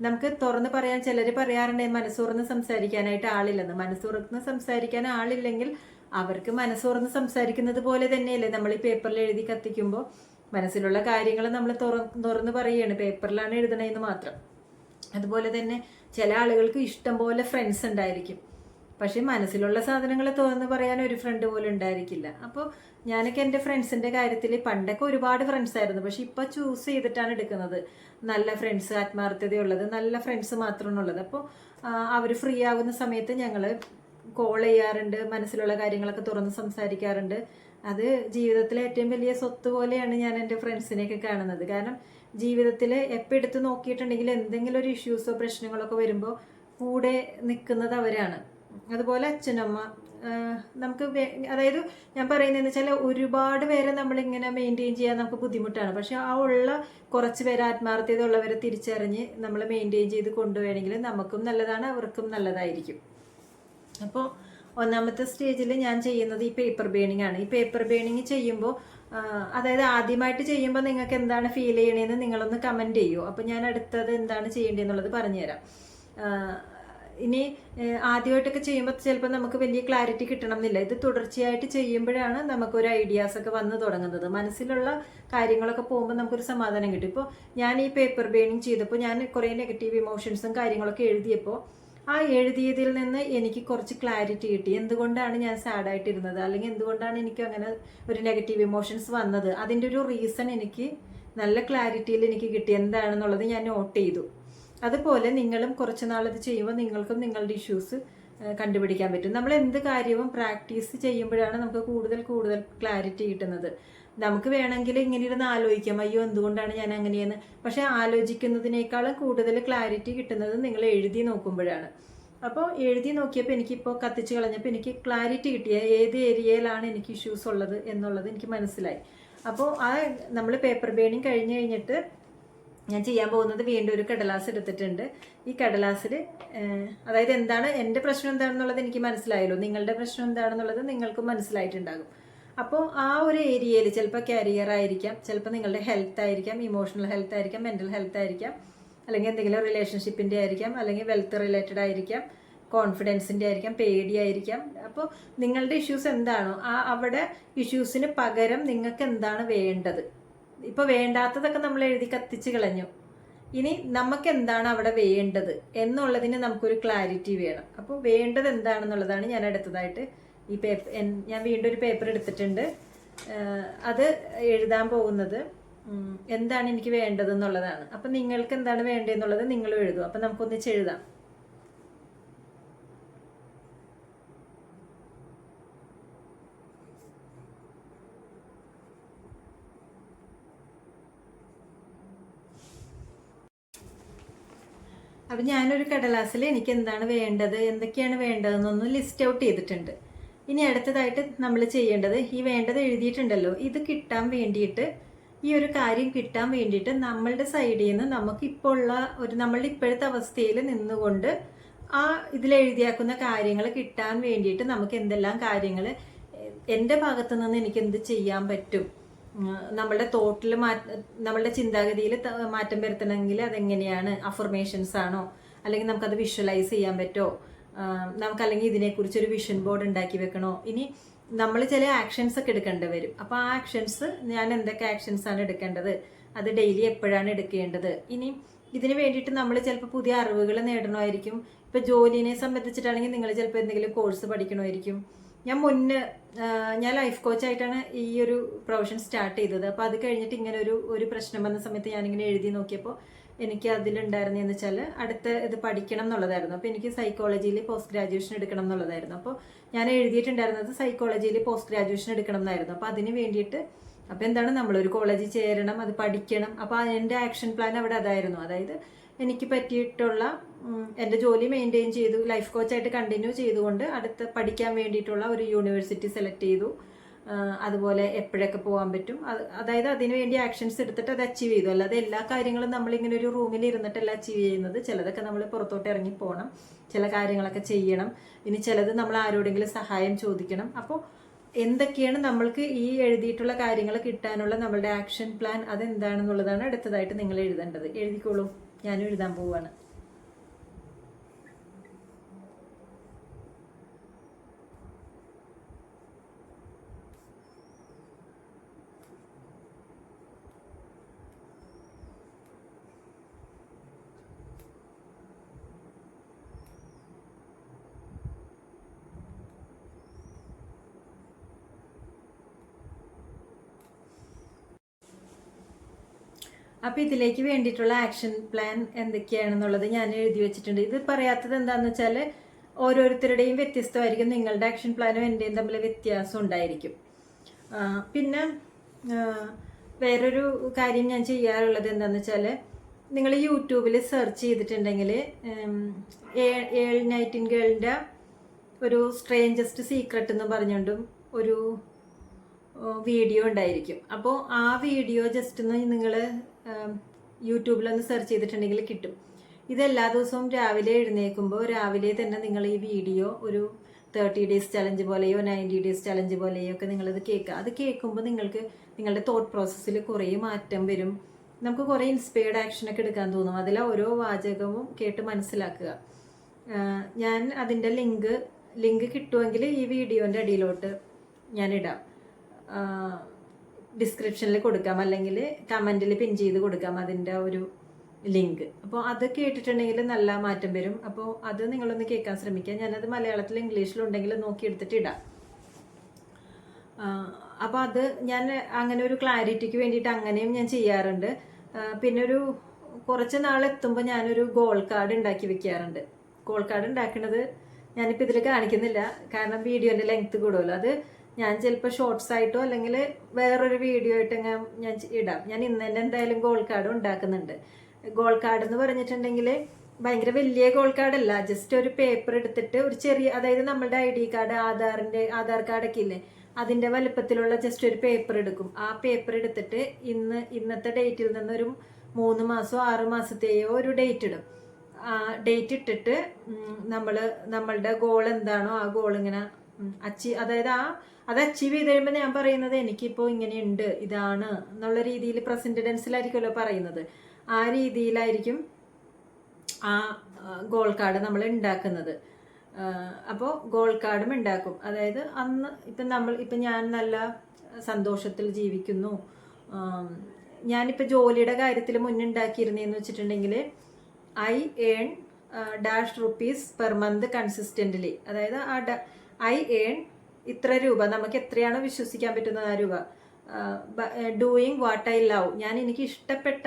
നമുക്ക് തുറന്ന് പറയാൻ ചിലർ പറയാറുണ്ട് മനസ്സുറന്ന് സംസാരിക്കാനായിട്ട് ആളില്ലെന്ന് മനസ്സുറന്ന് സംസാരിക്കാൻ ആളില്ലെങ്കിൽ അവർക്ക് മനസ്സുറന്ന് സംസാരിക്കുന്നത് പോലെ തന്നെയല്ലേ നമ്മൾ ഈ പേപ്പറിൽ എഴുതി കത്തിക്കുമ്പോൾ മനസ്സിലുള്ള കാര്യങ്ങൾ നമ്മൾ തുറ തുറന്ന് പറയുകയാണ് പേപ്പറിലാണ് എഴുതണതെന്ന് മാത്രം. അതുപോലെ തന്നെ ചില ആളുകൾക്ക് ഇഷ്ടം പോലെ ഫ്രണ്ട്സ് ഉണ്ടായിരിക്കും. പക്ഷെ മനസ്സിലുള്ള സാധനങ്ങൾ തുറന്ന് പറയാൻ ഒരു ഫ്രണ്ട് പോലും ഉണ്ടായിരിക്കില്ല. അപ്പോൾ ഞാനൊക്കെ എന്റെ ഫ്രണ്ട്സിന്റെ കാര്യത്തിൽ പണ്ടൊക്കെ ഒരുപാട് ഫ്രണ്ട്സ് ആയിരുന്നു. പക്ഷെ ഇപ്പോൾ ചൂസ് ചെയ്തിട്ടാണ് എടുക്കുന്നത്. നല്ല ഫ്രണ്ട്സ് ആത്മാർത്ഥതയുള്ളത് നല്ല ഫ്രണ്ട്സ് മാത്രമാണ് ഉള്ളത് അപ്പോൾ അവർ ഫ്രീ ആകുന്ന സമയത്ത് ഞങ്ങൾ കോൾ ചെയ്യാറുണ്ട് മനസ്സിലുള്ള കാര്യങ്ങളൊക്കെ തുറന്ന് സംസാരിക്കാറുണ്ട്. അത് ജീവിതത്തിലെ ഏറ്റവും വലിയ സ്വത്ത് പോലെയാണ് ഞാൻ എന്റെ ഫ്രണ്ട്സിനെയൊക്കെ കാണുന്നത്. കാരണം ജീവിതത്തിൽ എപ്പോൾ എടുത്ത് നോക്കിയിട്ടുണ്ടെങ്കിൽ എന്തെങ്കിലും ഒരു ഇഷ്യൂസോ പ്രശ്നങ്ങളൊക്കെ വരുമ്പോൾ കൂടെ നിൽക്കുന്നത് അവരാണ്. അതുപോലെ അച്ഛനമ്മ നമുക്ക് അതായത് ഞാൻ പറയുന്നതെന്ന് വെച്ചാൽ ഒരുപാട് പേരെ നമ്മളിങ്ങനെ മെയിന്റെയിൻ ചെയ്യാൻ നമുക്ക് ബുദ്ധിമുട്ടാണ്. പക്ഷെ ആ ഉള്ള കുറച്ച് പേര് ആത്മാർത്ഥത ഉള്ളവരെ തിരിച്ചറിഞ്ഞ് നമ്മൾ മെയിന്റെയിൻ ചെയ്ത് കൊണ്ടുപോകണമെങ്കിൽ നമുക്കും നല്ലതാണ് അവർക്കും നല്ലതായിരിക്കും. അപ്പോൾ ഒന്നാമത്തെ സ്റ്റേജിൽ ഞാൻ ചെയ്യുന്നത് ഈ പേപ്പർ ബേണിംഗ് ആണ്. ഈ പേപ്പർ ബേണിംഗ് ചെയ്യുമ്പോൾ അതായത് ആദ്യമായിട്ട് ചെയ്യുമ്പോൾ നിങ്ങൾക്ക് എന്താണ് ഫീൽ ചെയ്യണേന്ന് നിങ്ങളൊന്ന് കമന്റ് ചെയ്യൂ. അപ്പോൾ ഞാൻ അടുത്തത് എന്താണ് ചെയ്യേണ്ടതെന്നുള്ളത് പറഞ്ഞുതരാം. ഇനി ആദ്യമായിട്ടൊക്കെ ചെയ്യുമ്പോൾ ചിലപ്പോൾ നമുക്ക് വലിയ ക്ലാരിറ്റി കിട്ടണം എന്നില്ല ഇത് തുടർച്ചയായിട്ട് ചെയ്യുമ്പോഴാണ് നമുക്കൊരു ഐഡിയാസ് ഒക്കെ വന്ന് തുടങ്ങുന്നത്. മനസ്സിലുള്ള കാര്യങ്ങളൊക്കെ പോകുമ്പോൾ നമുക്കൊരു സമാധാനം കിട്ടും. ഇപ്പോൾ ഞാൻ ഈ പേപ്പർ ബേണിങ് ചെയ്തപ്പോൾ ഞാൻ കുറേ നെഗറ്റീവ് ഇമോഷൻസും കാര്യങ്ങളൊക്കെ എഴുതിയപ്പോൾ ആ എഴുതിയതിൽ നിന്ന് എനിക്ക് കുറച്ച് ക്ലാരിറ്റി കിട്ടി. എന്തുകൊണ്ടാണ് ഞാൻ സാഡായിട്ടിരുന്നത് അല്ലെങ്കിൽ എന്തുകൊണ്ടാണ് എനിക്ക് അങ്ങനെ ഒരു നെഗറ്റീവ് ഇമോഷൻസ് വന്നത്? അതിന്റെ ഒരു റീസൺ എനിക്ക് നല്ല ക്ലാരിറ്റിയിൽ എനിക്ക് കിട്ടി. എന്താണെന്നുള്ളത് ഞാൻ നോട്ട് ചെയ്തു. അതുപോലെ നിങ്ങളും കുറച്ച് നാൾ ഇത് ചെയ്യുമ്പോൾ നിങ്ങൾക്കും നിങ്ങളുടെ ഇഷ്യൂസ് കണ്ടുപിടിക്കാൻ പറ്റും. നമ്മൾ എന്ത് കാര്യവും പ്രാക്ടീസ് ചെയ്യുമ്പോഴാണ് നമുക്ക് കൂടുതൽ കൂടുതൽ ക്ലാരിറ്റി കിട്ടുന്നത്. നമുക്ക് വേണമെങ്കിൽ ഇങ്ങനെ ഇരുന്ന് ആലോചിക്കാം അയ്യോ എന്തുകൊണ്ടാണ് ഞാൻ അങ്ങനെയെന്ന്? പക്ഷെ ആലോചിക്കുന്നതിനേക്കാളും കൂടുതൽ ക്ലാരിറ്റി കിട്ടുന്നത് നിങ്ങൾ എഴുതി നോക്കുമ്പോഴാണ്. അപ്പോൾ എഴുതി നോക്കിയപ്പോൾ എനിക്കിപ്പോൾ കത്തിച്ച് കളഞ്ഞപ്പോൾ എനിക്ക് ക്ലാരിറ്റി കിട്ടിയ ഏത് ഏരിയയിലാണ് എനിക്ക് ഇഷ്യൂസ് ഉള്ളത് എന്നുള്ളത് എനിക്ക് മനസ്സിലായി. അപ്പോൾ ആ നമ്മൾ പേപ്പർ ബേണിങ് കഴിഞ്ഞ് കഴിഞ്ഞിട്ട് ഞാൻ ചെയ്യാൻ പോകുന്നത് വീണ്ടും ഒരു കടലാസ് എടുത്തിട്ടുണ്ട്. ഈ കടലാസിൽ അതായത് എന്താണ് എന്റെ പ്രശ്നം എന്താണെന്നുള്ളത് എനിക്ക് മനസ്സിലായല്ലോ. നിങ്ങളുടെ പ്രശ്നം എന്താണെന്നുള്ളത് നിങ്ങൾക്കും മനസ്സിലായിട്ടുണ്ടാകും. അപ്പോൾ ആ ഒരു ഏരിയയിൽ ചിലപ്പോൾ കരിയർ ആയിരിക്കാം ചിലപ്പോൾ നിങ്ങളുടെ ഹെൽത്ത് ആയിരിക്കാം ഇമോഷണൽ ഹെൽത്ത് ആയിരിക്കാം മെന്റൽ ഹെൽത്ത് ആയിരിക്കാം അല്ലെങ്കിൽ എന്തെങ്കിലും റിലേഷൻഷിപ്പിന്റെ ആയിരിക്കാം അല്ലെങ്കിൽ വെൽത്ത് റിലേറ്റഡ് ആയിരിക്കാം കോൺഫിഡൻസിന്റെ ആയിരിക്കാം പേടിയായിരിക്കാം അപ്പോൾ നിങ്ങളുടെ ഇഷ്യൂസ് എന്താണോ ആ അവിടെ ഇഷ്യൂസിന് പകരം നിങ്ങൾക്ക് എന്താണ് വേണ്ടത്? ഇപ്പോൾ വേണ്ടാത്തതൊക്കെ നമ്മൾ എഴുതി കത്തിച്ചു കളഞ്ഞു. ഇനി നമുക്ക് എന്താണ് അവിടെ വേണ്ടത് എന്നുള്ളതിന് നമുക്കൊരു ക്ലാരിറ്റി വേണം. അപ്പോൾ വേണ്ടത് എന്താണെന്നുള്ളതാണ് ഞാൻ അടുത്തതായിട്ട് ഈ പേപ്പർ ഞാൻ വീണ്ടും ഒരു പേപ്പർ എടുത്തിട്ടുണ്ട്. അത് എഴുതാൻ പോകുന്നത് എന്താണ് എനിക്ക് വേണ്ടതെന്നുള്ളതാണ്. അപ്പം നിങ്ങൾക്ക് എന്താണ് വേണ്ടതെന്നുള്ളത് നിങ്ങളും എഴുതും അപ്പം നമുക്കൊന്നിച്ച് എഴുതാം. അപ്പം ഞാനൊരു കടലാസിൽ എനിക്ക് എന്താണ് വേണ്ടത് എന്തൊക്കെയാണ് വേണ്ടതെന്നൊന്ന് ലിസ്റ്റ് ഔട്ട് ചെയ്തിട്ടുണ്ട്. ഇനി അടുത്തതായിട്ട് നമ്മൾ ചെയ്യേണ്ടത് ഈ വേണ്ടത് എഴുതിയിട്ടുണ്ടല്ലോ ഇത് കിട്ടാൻ വേണ്ടിയിട്ട് ഈ ഒരു കാര്യം കിട്ടാൻ വേണ്ടിയിട്ട് നമ്മളുടെ സൈഡിൽ നിന്ന് നമുക്ക് ഇപ്പോൾ ഉള്ള ഒരു നമ്മളുടെ ഇപ്പോഴത്തെ അവസ്ഥയിൽ നിന്നുകൊണ്ട് ആ ഇതിൽ എഴുതിയാക്കുന്ന കാര്യങ്ങൾ കിട്ടാൻ വേണ്ടിയിട്ട് നമുക്ക് എന്തെല്ലാം കാര്യങ്ങൾ എന്റെ ഭാഗത്തു നിന്ന് എനിക്ക് എന്ത് ചെയ്യാൻ പറ്റും? നമ്മളുടെ തോട്ടിൽ മാറ്റ നമ്മളുടെ ചിന്താഗതിയിൽ മാറ്റം വരുത്തണമെങ്കിൽ അതെങ്ങനെയാണ് അഫർമേഷൻസ് ആണോ? അല്ലെങ്കിൽ നമുക്കത് വിഷ്വലൈസ് ചെയ്യാൻ പറ്റുമോ നമുക്ക് അല്ലെങ്കിൽ ഇതിനെക്കുറിച്ച് ഒരു വിഷൻ ബോർഡ് ഉണ്ടാക്കി വെക്കണോ? ഇനി നമ്മൾ ചില ആക്ഷൻസ് ഒക്കെ എടുക്കേണ്ടി വരും. അപ്പോൾ ആ ആക്ഷൻസ് ഞാൻ എന്തൊക്കെ ആക്ഷൻസ് ആണ് എടുക്കേണ്ടത്? അത് ഡെയിലി എപ്പോഴാണ് എടുക്കേണ്ടത്? ഇനി ഇതിന് വേണ്ടിയിട്ട് നമ്മൾ ചിലപ്പോൾ പുതിയ അറിവുകൾ നേടണമായിരിക്കും. ഇപ്പോൾ ജോലിനെ സംബന്ധിച്ചിട്ടാണെങ്കിൽ നിങ്ങൾ ചിലപ്പോൾ എന്തെങ്കിലും കോഴ്സ് പഠിക്കണമായിരിക്കും. ഞാൻ മുന്നേ ഞാൻ ലൈഫ് കോച്ചായിട്ടാണ് ഈ ഒരു പ്രൊഫഷൻ സ്റ്റാർട്ട് ചെയ്തത്. അപ്പോൾ അത് കഴിഞ്ഞിട്ട് ഇങ്ങനെ ഒരു ഒരു പ്രശ്നം വന്ന സമയത്ത് ഞാനിങ്ങനെ എഴുതി നോക്കിയപ്പോൾ എനിക്ക് അതിലുണ്ടായിരുന്നതെന്ന് വെച്ചാൽ അടുത്ത ഇത് പഠിക്കണം എന്നുള്ളതായിരുന്നു. അപ്പോൾ എനിക്ക് സൈക്കോളജിയിൽ പോസ്റ്റ് ഗ്രാജുവേഷൻ എടുക്കണം എന്നുള്ളതായിരുന്നു. അപ്പോൾ ഞാൻ എഴുതിയിട്ടുണ്ടായിരുന്നത് സൈക്കോളജിയിൽ പോസ്റ്റ് ഗ്രാജുവേഷൻ എടുക്കണം എന്നായിരുന്നു. അപ്പോൾ അതിന് വേണ്ടിയിട്ട് അപ്പോൾ എന്താണ് നമ്മളൊരു കോളേജിൽ ചേരണം അത് പഠിക്കണം. അപ്പോൾ എന്റെ ആക്ഷൻ പ്ലാൻ അവിടെ അതായിരുന്നു. അതായത് എനിക്ക് പറ്റിയിട്ടുള്ള എന്റെ ജോലി മെയിന്റെയിൻ ചെയ്തു ലൈഫ് കോച്ചായിട്ട് കണ്ടിന്യൂ ചെയ്തുകൊണ്ട് അടുത്ത് പഠിക്കാൻ വേണ്ടിയിട്ടുള്ള ഒരു യൂണിവേഴ്സിറ്റി സെലക്ട് ചെയ്തു. അതുപോലെ എപ്പോഴൊക്കെ പോകാൻ പറ്റും. അതായത് അതിന് വേണ്ടി ആക്ഷൻസ് എടുത്തിട്ട് അത് അച്ചീവ് ചെയ്തു. അല്ലാതെ എല്ലാ കാര്യങ്ങളും നമ്മൾ ഇങ്ങനെ ഒരു റൂമിൽ ഇരുന്നിട്ടല്ല അച്ചീവ് ചെയ്യുന്നത്. ചിലതൊക്കെ നമ്മൾ പുറത്തോട്ട് ഇറങ്ങി പോകണം. ചില കാര്യങ്ങളൊക്കെ ചെയ്യണം. ഇനി ചിലത് നമ്മൾ ആരോടെങ്കിലും സഹായം ചോദിക്കണം. അപ്പോൾ എന്തൊക്കെയാണ് നമ്മൾക്ക് ഈ എഴുതിയിട്ടുള്ള കാര്യങ്ങൾ കിട്ടാനുള്ള നമ്മളുടെ ആക്ഷൻ പ്ലാൻ അതെന്താണെന്നുള്ളതാണ് അടുത്തതായിട്ട് നിങ്ങൾ എഴുതേണ്ടത്. എഴുതിക്കോളൂ. ഞാനും എഴുതാൻ പോവാണ്. അപ്പൊ ഇതിലേക്ക് വേണ്ടിയിട്ടുള്ള ആക്ഷൻ പ്ലാൻ എന്തൊക്കെയാണെന്നുള്ളത് ഞാൻ എഴുതി വെച്ചിട്ടുണ്ട്. ഇത് പറയാത്തത് എന്താണെന്ന് വെച്ചാൽ ഓരോരുത്തരുടെയും വ്യത്യസ്തമായിരിക്കും. നിങ്ങളുടെ ആക്ഷൻ പ്ലാനും എന്റെയും തമ്മിൽ വ്യത്യാസം ഉണ്ടായിരിക്കും. പിന്നെ വേറൊരു കാര്യം ഞാൻ ചെയ്യാറുള്ളത് എന്താണെന്ന് വെച്ചാൽ നിങ്ങൾ യൂട്യൂബിൽ സെർച്ച് ചെയ്തിട്ടുണ്ടെങ്കിൽ ഏൾ നൈറ്റിൻ ഗേളിന്റെ ഒരു സ്ട്രേഞ്ചസ്റ്റ് സീക്രട്ട് എന്ന് പറഞ്ഞുകൊണ്ടും ഒരു വീഡിയോ ഉണ്ടായിരിക്കും. അപ്പോൾ ആ വീഡിയോ ജസ്റ്റ് ഒന്ന് നിങ്ങൾ യൂട്യൂബിലൊന്ന് സെർച്ച് ചെയ്തിട്ടുണ്ടെങ്കിൽ കിട്ടും. ഇത് എല്ലാ ദിവസവും രാവിലെ എഴുന്നേൽക്കുമ്പോൾ രാവിലെ തന്നെ നിങ്ങൾ ഈ വീഡിയോ ഒരു തേർട്ടി ഡേയ്സ് ചലഞ്ച് പോലെയോ നയന്റി ഡേയ്സ് ചലഞ്ച് പോലെയോ ഒക്കെ നിങ്ങളിത് കേൾക്കുക. അത് കേൾക്കുമ്പോൾ നിങ്ങൾക്ക് നിങ്ങളുടെ തോട്ട് പ്രോസസ്സിൽ കുറേ മാറ്റം വരും. നമുക്ക് കുറേ ഇൻസ്പയർഡ് ആക്ഷനൊക്കെ എടുക്കാൻ തോന്നും. അതിലെ ഓരോ വാചകവും കേട്ട് മനസ്സിലാക്കുക. ഞാൻ അതിന്റെ ലിങ്ക് ലിങ്ക് കിട്ടുമെങ്കിൽ ഈ വീഡിയോന്റെ അടിയിലോട്ട് ഞാൻ ഇടാം. ഡിസ്ക്രിപ്ഷനിൽ കൊടുക്കാം. അല്ലെങ്കിൽ കമന്റിൽ പിൻ ചെയ്ത് കൊടുക്കാം അതിന്റെ ഒരു ലിങ്ക് അപ്പോൾ അത് കേട്ടിട്ടുണ്ടെങ്കിൽ നല്ല മാറ്റം വരും. അപ്പോൾ അത് നിങ്ങളൊന്ന് കേൾക്കാൻ ശ്രമിക്കുക. ഞാനത് മലയാളത്തിൽ ഇംഗ്ലീഷിലുണ്ടെങ്കിൽ നോക്കിയെടുത്തിട്ട് ഇടാം. അപ്പോൾ അത് ഞാൻ അങ്ങനെ ഒരു ക്ലാരിറ്റിക്ക് വേണ്ടിയിട്ട് അങ്ങനെയും ഞാൻ ചെയ്യാറുണ്ട്. പിന്നെ ഒരു കുറച്ച് നാൾ നാളെത്തുമ്പോൾ ഞാനൊരു ഗോൾ കാർഡ് ഉണ്ടാക്കി വെക്കാറുണ്ട്. ഗോൾ കാർഡ് ഉണ്ടാക്കുന്നത് ഞാനിപ്പോൾ ഇതിൽ കാണിക്കുന്നില്ല. കാരണം വീഡിയോന്റെ ലെങ്ത് കൂടുമല്ലോ. അത് ഞാൻ ചിലപ്പോൾ ഷോർട്സ് ആയിട്ടോ അല്ലെങ്കിൽ വേറൊരു വീഡിയോ ആയിട്ട് ഞാൻ ഞാൻ ഇടാം. ഞാൻ ഇന്ന് തന്നെ എന്തായാലും ഗോൾ കാർഡ് ഉണ്ടാക്കുന്നുണ്ട്. ഗോൾ കാർഡ് എന്ന് പറഞ്ഞിട്ടുണ്ടെങ്കിൽ ഭയങ്കര വലിയ ഗോൾ കാർഡ് അല്ല. ജസ്റ്റ് ഒരു പേപ്പർ എടുത്തിട്ട് ഒരു ചെറിയ അതായത് നമ്മുടെ ഐ ഡി കാർഡ് ആധാറിന്റെ ആധാർ കാർഡൊക്കെ ഇല്ലേ? അതിന്റെ വലുപ്പത്തിലുള്ള ജസ്റ്റ് ഒരു പേപ്പർ എടുക്കും. ആ പേപ്പർ എടുത്തിട്ട് ഇന്ന് ഇന്നത്തെ ഡേറ്റിൽ നിന്നൊരു മൂന്ന് മാസമോ ആറ് മാസത്തെയോ ഒരു ഡേറ്റ് ഇടും. ആ ഡേറ്റ് ഇട്ടിട്ട് നമ്മൾ നമ്മളുടെ ഗോൾ എന്താണോ ആ ഗോൾ ഇങ്ങനെ അച്ചീവ് അതായത് ആ അത് അച്ചീവ് ചെയ്ത് കഴിയുമ്പോൾ ഞാൻ പറയുന്നത് എനിക്കിപ്പോൾ ഇങ്ങനെയുണ്ട് ഇതാണ് എന്നുള്ള രീതിയിൽ പ്രസന്റ് ടെൻസിലായിരിക്കുമല്ലോ പറയുന്നത്. ആ രീതിയിലായിരിക്കും ആ ഗോൾ കാർഡ് നമ്മൾ ഉണ്ടാക്കുന്നത് അപ്പോൾ ഗോൾ കാർഡും ഉണ്ടാക്കും അതായത് അന്ന് ഇപ്പം നമ്മൾ ഇപ്പം ഞാൻ നല്ല സന്തോഷത്തിൽ ജീവിക്കുന്നു. ഞാനിപ്പോൾ ജോലിയുടെ കാര്യത്തിൽ മുന്നുണ്ടാക്കിയിരുന്നതെന്ന് വെച്ചിട്ടുണ്ടെങ്കിൽ I earn dash rupees per month consistently അതായത് ആ ഐ ഏൺ ഇത്ര രൂപ നമുക്ക് എത്രയാണോ വിശ്വസിക്കാൻ പറ്റുന്നത് ആ രൂപ. ഡൂയിങ് വാട്ട് ഐ ലവ് ഞാൻ എനിക്ക് ഇഷ്ടപ്പെട്ട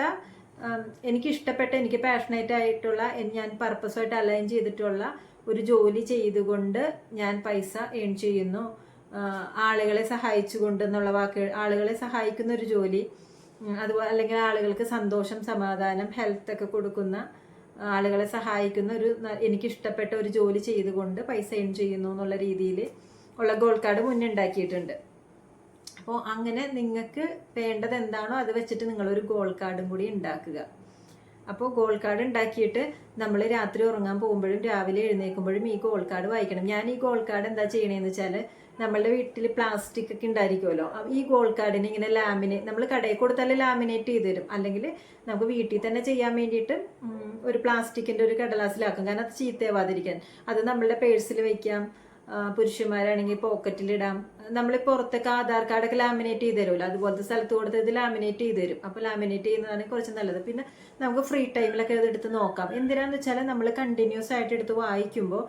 എനിക്ക് ഇഷ്ടപ്പെട്ട എനിക്ക് പാഷനേറ്റ് ആയിട്ടുള്ള ഞാൻ പർപ്പസായിട്ട് അലൈൻ ചെയ്തിട്ടുള്ള ഒരു ജോലി ചെയ്തുകൊണ്ട് ഞാൻ പൈസ ഏൺ ചെയ്യുന്നു. ആളുകളെ സഹായിച്ചുകൊണ്ട് എന്നുള്ള വാക്ക് ആളുകളെ സഹായിക്കുന്ന ഒരു ജോലി അതുപോലെ അല്ലെങ്കിൽ ആളുകൾക്ക് സന്തോഷം സമാധാനം ഹെൽത്ത് ഒക്കെ കൊടുക്കുന്ന ആളുകളെ സഹായിക്കുന്ന ഒരു എനിക്കിഷ്ടപ്പെട്ട ഒരു ജോലി ചെയ്തുകൊണ്ട് പൈസ ഏൺ ചെയ്യുന്നു എന്നുള്ള രീതിയിൽ ഉള്ള ഗോൾ കാർഡ് മുന്നേ ഉണ്ടാക്കിയിട്ടുണ്ട്. അപ്പോൾ അങ്ങനെ നിങ്ങൾക്ക് വേണ്ടത് എന്താണോ അത് വെച്ചിട്ട് നിങ്ങളൊരു ഗോൾ കാർഡും കൂടി ഉണ്ടാക്കുക. അപ്പോൾ ഗോൾ കാർഡ് ഉണ്ടാക്കിയിട്ട് നമ്മൾ രാത്രി ഉറങ്ങാൻ പോകുമ്പോഴും രാവിലെ എഴുന്നേൽക്കുമ്പോഴും ഈ ഗോൾ കാർഡ് വായിക്കണം. ഞാൻ ഈ ഗോൾ കാർഡ് എന്താ ചെയ്യണേന്ന് വെച്ചാൽ നമ്മളുടെ വീട്ടിൽ പ്ലാസ്റ്റിക് ഒക്കെ ഉണ്ടായിരിക്കുമല്ലോ. ഈ ഗോൾ കാർഡിന് ഇങ്ങനെ ലാമിനേറ്റ് നമ്മൾ കടയിൽ കൊടുത്താൽ ലാമിനേറ്റ് ചെയ്ത് തരും. അല്ലെങ്കിൽ നമുക്ക് വീട്ടിൽ തന്നെ ചെയ്യാൻ വേണ്ടിയിട്ട് ഒരു പ്ലാസ്റ്റിക്കിന്റെ ഒരു കടലാസിലാക്കും. കാരണം അത് ചീത്തയാവാതിരിക്കാൻ. അത് നമ്മളുടെ പേഴ്സിൽ വെക്കാം. ആ, പുരുഷന്മാരാണെങ്കിൽ പോക്കറ്റിലിടാം. നമ്മൾ പുറത്തൊക്കെ ആധാർ കാർഡൊക്കെ ലാമിനേറ്റ് ചെയ്ത് തരുമല്ലോ അതുപോലത്തെ സ്ഥലത്ത് കൊടുത്ത് ഇത് ലാമിനേറ്റ് ചെയ്ത് തരും. അപ്പോൾ ലാമിനേറ്റ് ചെയ്യുന്നതാണ് കുറച്ച് നല്ലത്. പിന്നെ നമുക്ക് ഫ്രീ ടൈമിലൊക്കെ ഇത് എടുത്ത് നോക്കാം. എന്തിനാന്ന് വെച്ചാൽ നമ്മൾ കണ്ടിന്യൂസ് ആയിട്ട് എടുത്ത് വായിക്കുമ്പോൾ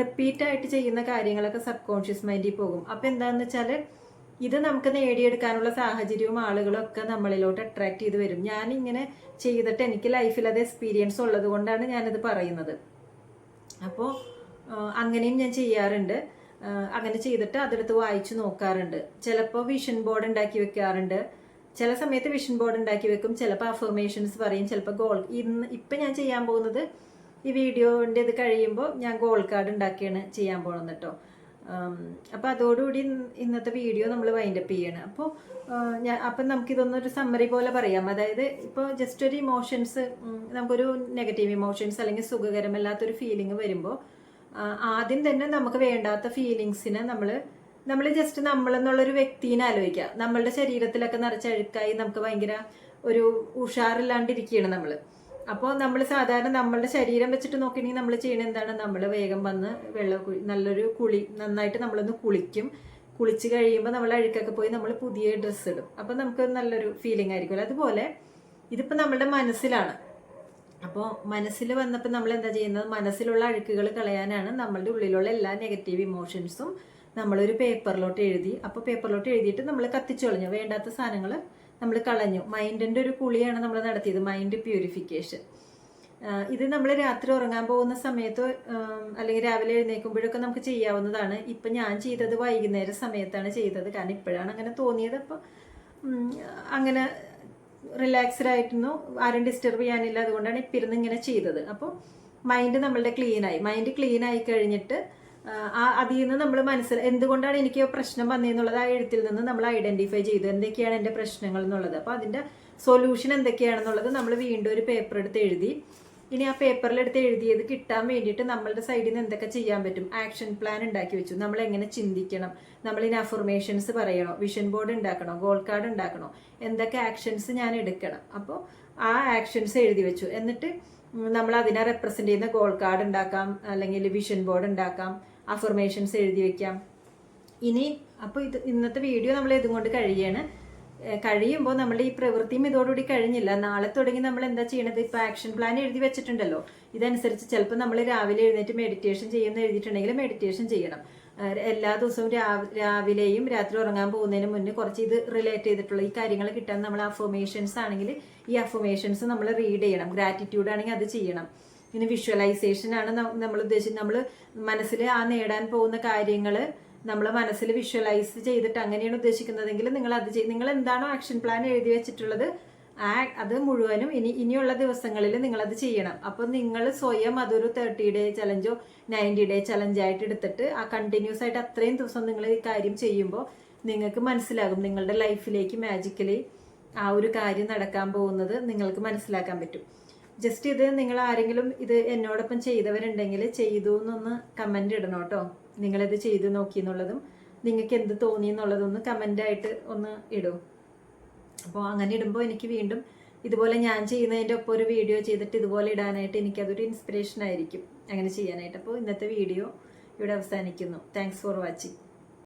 റിപ്പീറ്റ് ആയിട്ട് ചെയ്യുന്ന കാര്യങ്ങളൊക്കെ സബ് കോൺഷ്യസ് മൈൻഡിൽ പോകും. അപ്പോൾ എന്താണെന്ന് വെച്ചാൽ ഇത് നമുക്ക് നേടിയെടുക്കാനുള്ള സാഹചര്യവും ആളുകളൊക്കെ നമ്മളിലോട്ട് അട്രാക്ട് ചെയ്ത് വരും. ഞാൻ ഇങ്ങനെ ചെയ്തിട്ട് എനിക്ക് ലൈഫിൽ അത് എക്സ്പീരിയൻസ് ഉള്ളത് കൊണ്ടാണ് ഞാനിത് പറയുന്നത്. അപ്പോൾ അങ്ങനെയും ഞാൻ ചെയ്യാറുണ്ട്. അങ്ങനെ ചെയ്തിട്ട് അതെടുത്ത് വായിച്ചു നോക്കാറുണ്ട്. ചിലപ്പോൾ വിഷൻ ബോർഡ് ഉണ്ടാക്കി വെക്കാറുണ്ട്. ചില സമയത്ത് വിഷൻ ബോർഡ് ഉണ്ടാക്കി വെക്കും. ചിലപ്പോൾ അഫർമേഷൻസ് പറയും. ചിലപ്പോൾ ഗോൾ ഇന്ന് ഇപ്പം ഞാൻ ചെയ്യാൻ പോകുന്നത് ഈ വീഡിയോന്റെ ഇത് കഴിയുമ്പോൾ ഞാൻ ഗോൾ കാർഡ് ഉണ്ടാക്കിയാണ് ചെയ്യാൻ പോകുന്നത് കേട്ടോ അപ്പോൾ അതോടുകൂടി ഇന്നത്തെ വീഡിയോ നമ്മൾ വൈൻഡപ്പ് ചെയ്യണം. അപ്പോൾ ഞാൻ അപ്പം നമുക്കിതൊന്നൊരു സമ്മറി പോലെ പറയാം. അതായത് ഇപ്പോൾ ജസ്റ്റ് ഒരു ഇമോഷൻസ് നമുക്കൊരു നെഗറ്റീവ് ഇമോഷൻസ് അല്ലെങ്കിൽ സുഖകരമല്ലാത്തൊരു ഫീലിംഗ് വരുമ്പോൾ ആദ്യം തന്നെ നമുക്ക് വേണ്ടാത്ത ഫീലിങ്സിനെ നമ്മൾ നമ്മൾ ജസ്റ്റ് നമ്മളെന്നുള്ളൊരു വ്യക്തിനെ ആലോചിക്കുക നമ്മളുടെ ശരീരത്തിലൊക്കെ നിറച്ച അഴുക്കായി നമുക്ക് ഭയങ്കര ഒരു ഉഷാറില്ലാണ്ടിരിക്കുകയാണ് നമ്മൾ അപ്പോൾ നമ്മൾ സാധാരണ നമ്മളുടെ ശരീരം വെച്ചിട്ട് നോക്കിയിട്ടുണ്ടെങ്കിൽ നമ്മൾ ചെയ്യണ എന്താണ്? നമ്മൾ വേഗം വന്ന് വെള്ളം നല്ലൊരു കുളി നന്നായിട്ട് നമ്മളൊന്ന് കുളിക്കും. കുളിച്ച് കഴിയുമ്പോൾ നമ്മൾ അഴുക്കൊക്കെ പോയി നമ്മൾ പുതിയ ഡ്രസ്സ് ഇടും. അപ്പോൾ നമുക്ക് നല്ലൊരു ഫീലിംഗ് ആയിരിക്കുമല്ലോ. അതുപോലെ ഇതിപ്പോൾ നമ്മളുടെ മനസ്സിലാണ്. അപ്പോൾ മനസ്സിൽ വന്നപ്പോൾ നമ്മൾ എന്താ ചെയ്യുന്നത്? മനസ്സിലുള്ള അഴുക്കുകൾ കളയാനാണ് നമ്മളുടെ ഉള്ളിലുള്ള എല്ലാ നെഗറ്റീവ് ഇമോഷൻസും നമ്മളൊരു പേപ്പറിലോട്ട് എഴുതി. അപ്പോൾ പേപ്പറിലോട്ട് എഴുതിയിട്ട് നമ്മൾ കത്തിച്ചു കളഞ്ഞു വേണ്ടാത്ത സാധനങ്ങൾ നമ്മൾ കളഞ്ഞു. മൈൻഡിന്റെ ഒരു കുളിയാണ് നമ്മൾ നടത്തിയത്. മൈൻഡ് പ്യൂരിഫിക്കേഷൻ ഇത് നമ്മൾ രാത്രി ഉറങ്ങാൻ പോകുന്ന സമയത്ത് അല്ലെങ്കിൽ രാവിലെ എഴുന്നേൽക്കുമ്പോഴൊക്കെ നമുക്ക് ചെയ്യാവുന്നതാണ്. ഇപ്പം ഞാൻ ചെയ്തത് വൈകുന്നേര സമയത്താണ് ചെയ്തത്. കാരണം ഇപ്പോഴാണ് അങ്ങനെ തോന്നിയത്. അപ്പോൾ അങ്ങനെ റിലാക്സ്ഡ് ആയിരുന്നു ആരും ഡിസ്റ്റർബ് ചെയ്യാനില്ല. അതുകൊണ്ടാണ് ഇപ്പം ഇരുന്ന് ഇങ്ങനെ ചെയ്തത്. അപ്പോൾ മൈൻഡ് നമ്മളുടെ ക്ലീനായി മൈൻഡ് ക്ലീൻ ആയി കഴിഞ്ഞിട്ട് ആ, അതിൽ നിന്ന് നമ്മൾ മനസ്സിൽ എന്തുകൊണ്ടാണ് എനിക്ക് പ്രശ്നം വന്നതെന്നുള്ളത് ആ എഴുത്തിൽ നിന്ന് നമ്മൾ ഐഡന്റിഫൈ ചെയ്തു. എന്തൊക്കെയാണ് എന്റെ പ്രശ്നങ്ങൾ എന്നുള്ളത്. അപ്പോൾ അതിന്റെ സൊല്യൂഷൻ എന്തൊക്കെയാണെന്നുള്ളത് നമ്മൾ വീണ്ടും ഒരു പേപ്പർ എടുത്ത് എഴുതി ഇനി ആ പേപ്പറിൽ എടുത്ത് എഴുതിയത് കിട്ടാൻ വേണ്ടിയിട്ട് നമ്മളുടെ സൈഡിൽ നിന്ന് എന്തൊക്കെ ചെയ്യാൻ പറ്റും? ആക്ഷൻ പ്ലാൻ ഉണ്ടാക്കി വെച്ചു. നമ്മൾ എങ്ങനെ ചിന്തിക്കണം? നമ്മൾ ഇനി അഫർമേഷൻസ് പറയണോ? വിഷൻ ബോർഡ് ഉണ്ടാക്കണോ? ഗോൾ കാർഡ് ഉണ്ടാക്കണോ? എന്തൊക്കെ ആക്ഷൻസ് ഞാൻ എടുക്കണം? അപ്പോൾ ആ ആക്ഷൻസ് എഴുതി വെച്ചു. എന്നിട്ട് നമ്മൾ അതിനെ റെപ്രസെന്റ് ചെയ്യുന്ന ഗോൾ കാർഡ് ഉണ്ടാക്കാം അല്ലെങ്കിൽ വിഷൻ ബോർഡ് ഉണ്ടാക്കാം അഫർമേഷൻസ് എഴുതി വെക്കാം. ഇനി അപ്പോൾ ഇത് ഇന്നത്തെ വീഡിയോ നമ്മൾ ഇതും കൊണ്ട് കഴിയാണ് കഴിയുമ്പോൾ നമ്മൾ ഈ പ്രവൃത്തിയും ഇതോടുകൂടി കഴിഞ്ഞില്ല. നാളെ തുടങ്ങി നമ്മൾ എന്താ ചെയ്യണത്? ഇപ്പൊ ആക്ഷൻ പ്ലാൻ എഴുതി വെച്ചിട്ടുണ്ടല്ലോ. ഇതനുസരിച്ച് ചിലപ്പോൾ നമ്മൾ രാവിലെ എഴുന്നേറ്റ് മെഡിറ്റേഷൻ ചെയ്യുന്ന എഴുതിയിട്ടുണ്ടെങ്കിൽ മെഡിറ്റേഷൻ ചെയ്യണം. എല്ലാ ദിവസവും രാവിലെയും രാത്രി ഉറങ്ങാൻ പോകുന്നതിന് മുന്നേ കുറച്ച് ഇത് റിലേറ്റ് ചെയ്തിട്ടുള്ള ഈ കാര്യങ്ങൾ കിട്ടാൻ നമ്മൾ അഫോമേഷൻസ് ആണെങ്കിൽ ഈ അഫോമേഷൻസ് നമ്മൾ റീഡ് ചെയ്യണം. ഗ്രാറ്റിറ്റ്യൂഡ് ആണെങ്കിൽ അത് ചെയ്യണം. ഇനി വിഷ്വലൈസേഷൻ ആണ് നമ്മൾ ഉദ്ദേശിച്ചത്. നമ്മൾ മനസ്സിൽ ആ നേടാൻ പോകുന്ന കാര്യങ്ങൾ നമ്മൾ മനസ്സിൽ വിഷ്വലൈസ് ചെയ്തിട്ട് അങ്ങനെയാണ് ഉദ്ദേശിക്കുന്നതെങ്കിൽ നിങ്ങൾ അത് ചെയ്ത് നിങ്ങൾ എന്താണോ ആക്ഷൻ പ്ലാൻ എഴുതി വെച്ചിട്ടുള്ളത് ആ അത് മുഴുവനും ഇനി ഇനിയുള്ള ദിവസങ്ങളിൽ നിങ്ങളത് ചെയ്യണം. അപ്പോൾ നിങ്ങൾ സ്വയം അതൊരു തേർട്ടി ഡേ ചലഞ്ചോ നയന്റി ഡേ ചലഞ്ചായിട്ട് എടുത്തിട്ട് ആ കണ്ടിന്യൂസ് ആയിട്ട് അത്രയും ദിവസം നിങ്ങൾ ഈ കാര്യം ചെയ്യുമ്പോൾ നിങ്ങൾക്ക് മനസ്സിലാകും നിങ്ങളുടെ ലൈഫിലേക്ക് മാജിക്കലി ആ ഒരു കാര്യം നടക്കാൻ പോകുന്നത് നിങ്ങൾക്ക് മനസ്സിലാക്കാൻ പറ്റും. ജസ്റ്റ് ഇത് നിങ്ങൾ ആരെങ്കിലും ഇത് എന്നോടൊപ്പം ചെയ്തവരുണ്ടെങ്കിൽ ചെയ്തു എന്നൊന്ന് കമന്റ് ഇടണം കേട്ടോ. നിങ്ങളിത് ചെയ്ത് നോക്കി എന്നുള്ളതും നിങ്ങൾക്ക് എന്ത് തോന്നി എന്നുള്ളതൊന്ന് കമന്റായിട്ട് ഒന്ന് ഇടൂ. അപ്പോൾ അങ്ങനെ ഇടുമ്പോൾ എനിക്ക് വീണ്ടും ഇതുപോലെ ഞാൻ ചെയ്യുന്നതിന്റെ ഒപ്പം ഒരു വീഡിയോ ചെയ്തിട്ട് ഇതുപോലെ ഇടാനായിട്ട് എനിക്കതൊരു ഇൻസ്പിറേഷൻ ആയിരിക്കും അങ്ങനെ ചെയ്യാനായിട്ട്. അപ്പോൾ ഇന്നത്തെ വീഡിയോ ഇവിടെ അവസാനിക്കുന്നു. Thanks for watching